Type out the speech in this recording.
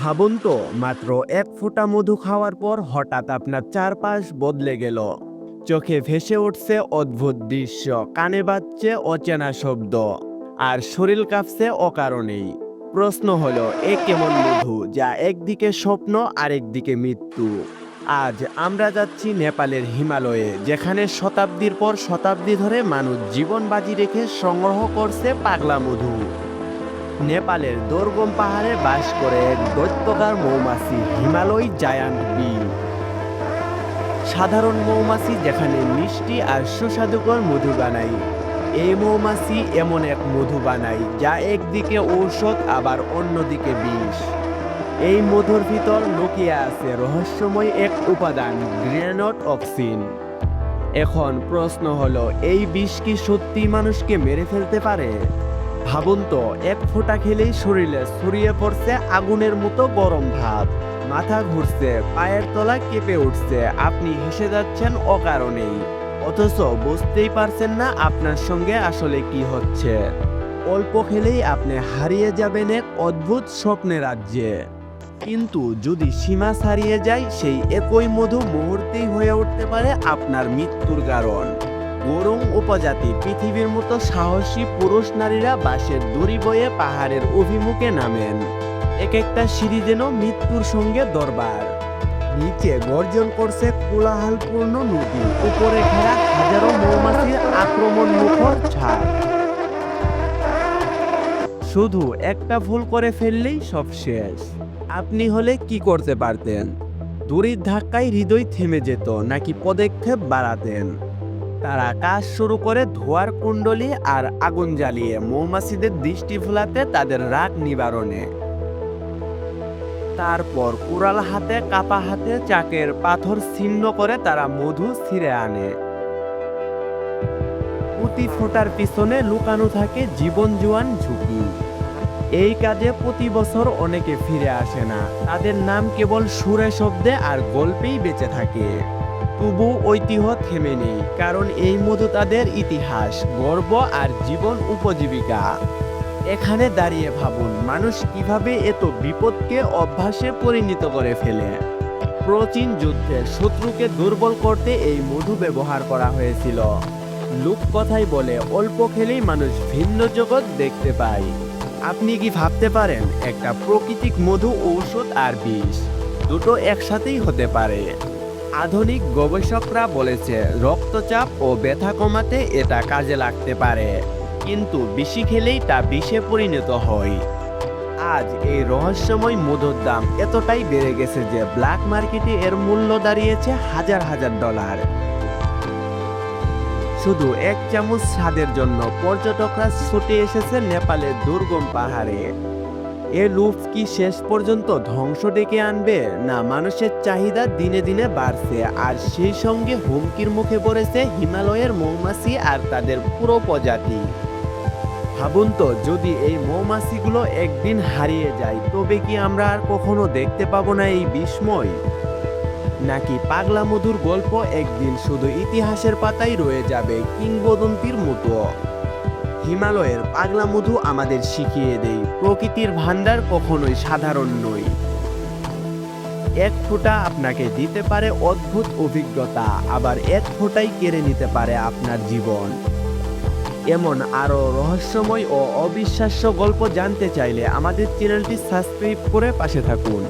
ভাবুন তো, মাত্র এক ফোঁটা মধু খাওয়ার পর হঠাৎ আপনার চারপাশ বদলে গেল। চোখে ভেসে উঠছে অদ্ভুত দৃশ্য, কানে বাজছে অচেনা শব্দ, আর শরীর কাঁপছে অকারণেই। প্রশ্ন হলো, এ কেমন মধু যা একদিকে স্বপ্ন, আরেকদিকে মৃত্যু? আজ আমরা যাচ্ছি নেপালের হিমালয়ে, যেখানে শতাব্দীর পর শতাব্দী ধরে মানুষ জীবন বাজি রেখে সংগ্রহ করছে পাগলা মধু। নেপালের দুর্গম পাহাড়ে বাস করে এক দৈত্যকার মৌমাছি হিমালয় জায়ান্ট বি সাধারণ মৌমাছি যেখানে মিষ্টি আর সুস্বাদুকর মধু বানায়। এই মৌমাছি এমন এক মধু বানায় যা একদিকে ঔষধ, আবার অন্যদিকে বিষ। এই মধুর ভিতর লুকিয়ে আছে রহস্যময় এক উপাদান, গ্রেনট অক্সিন। এখন প্রশ্ন হলো, এই বিষ কি সত্যি মানুষকে মেরে ফেলতে পারে? ভাবুন তো এক ফোঁটা খেলেই শরীরে ছড়িয়ে পড়ছে আগুনের মতো গরম ভাব। মাথা ঘুরছে, পায়ের তলা কেঁপে উঠছে, আপনি হেসে যাচ্ছেন অকারণেই। অথচ বুঝতেই পারছেন না আপনার সঙ্গে আসলে কি হচ্ছে। অল্প খেলেই আপনি হারিয়ে যাবেন এক অদ্ভুত স্বপ্নে রাজ্যে। কিন্তু যদি সীমা ছাড়িয়ে যায়, সেই একই মধু মুহূর্তেই হয়ে উঠতে পারে আপনার মৃত্যুর কারণ। গরুং উপজাতি। পৃথিবীর মতো সাহসী পুরুষ নারীরা বাঁশের দড়ি বয়ে পাহাড়ের অভিমুখে নামেন। এক একটা সিঁড়ি যেন মৃত্যুর সঙ্গে দরবার। নিচে গর্জন করছে কোলাহলপূর্ণ নদী। উপরে ঘেরা হাজারো মৌমাছির আক্রমণ মুখর ছাদ শুধু একটা ভুল করে ফেললেই সব শেষ। আপনি হলে কি করতে পারতেন? দড়ির ধাক্কায় হৃদয় থেমে যেত, নাকি পদক্ষেপ বাড়াতেন? তারা কাজ শুরু করে ধোয়ার কুণ্ডলি আর আগুন জ্বালিয়ে মৌমাছিদের দৃষ্টি ভোলাতে তাদের রাগ নিবারণে। তারপর কুড়াল হাতে, কাপা হাতে চাকের পাথর ছিন্ন করে তারা মধু ছিঁড়ে আনে। প্রতি ফোটার পিছনে লুকানো থাকে জীবন জুয়ান ঝুঁকি। এই কাজে প্রতি বছর অনেকে ফিরে আসে না। তাদের নাম কেবল সুরে শব্দে আর গল্পেই বেঁচে থাকে। তবু ঐতিহ্য থেমে নেই, কারণ এই মধু তাদের ইতিহাস, গর্ব আর জীবন উপজীবিকা। এখানে দাঁড়িয়ে ভাবুন, মানুষ কীভাবে এত বিপদকে অভ্যাসে পরিণত করে ফেলে? প্রাচীন যুদ্ধে শত্রুকে দুর্বল করতে এই মধু ব্যবহার করা হয়েছিল। লোক কথাই বলে, অল্প খেলেই মানুষ ভিন্ন জগৎ দেখতে পায়। আপনি কি ভাবতে পারেন, একটা প্রাকৃতিক মধু ঔষধ আর বিষ, দুটো একসাথেই হতে পারে? আধুনিক গবেষকরা বলেছে, রক্তচাপ ও ব্যথা কমাতে এটা কাজে লাগতে পারে, কিন্তু বেশি খেলেই তা বিষে পরিণত হয়। আজ এই রহস্যময় মধুর দাম এতটাই বেড়ে গেছে যে ব্ল্যাক মার্কেটে এর মূল্য দাঁড়িয়েছে হাজার হাজার ডলার। শুধু এক চামচ স্বাদের জন্য পর্যটকরা ছুটে এসেছে নেপালের দুর্গম পাহাড়ে। এ লুফ কি শেষ পর্যন্ত ধ্বংস ডেকে আনবে? না, মানুষের চাহিদা দিনে দিনে বাড়ছে, আর সেই সঙ্গে হুমকির মুখে পড়েছে হিমালয়ের মৌমাছি আর তাদের পুরো প্রজাতি। ভাবুন তো, যদি এই মৌমাছিগুলো একদিন হারিয়ে যায়, তবে কি আমরা আর কখনো দেখতে পাবো না এই বিস্ময়? নাকি পাগলা মধুর গল্প একদিন শুধু ইতিহাসের পাতায় রয়ে যাবে, কিংবদন্তির মতো? হিমালয়ের পাগলা মধু আমাদের শিখিয়ে দেয়, প্রকৃতির ভান্ডার কখনোই সাধারণ নয়। এক ফোঁটা আপনাকে দিতে পারে অদ্ভুত অভিজ্ঞতা, আবার এক ফোঁটাই কেড়ে নিতে পারে আপনার জীবন। এমন আরও রহস্যময় ও অবিশ্বাস্য গল্প জানতে চাইলে আমাদের চ্যানেলটি সাবস্ক্রাইব করে পাশে থাকুন।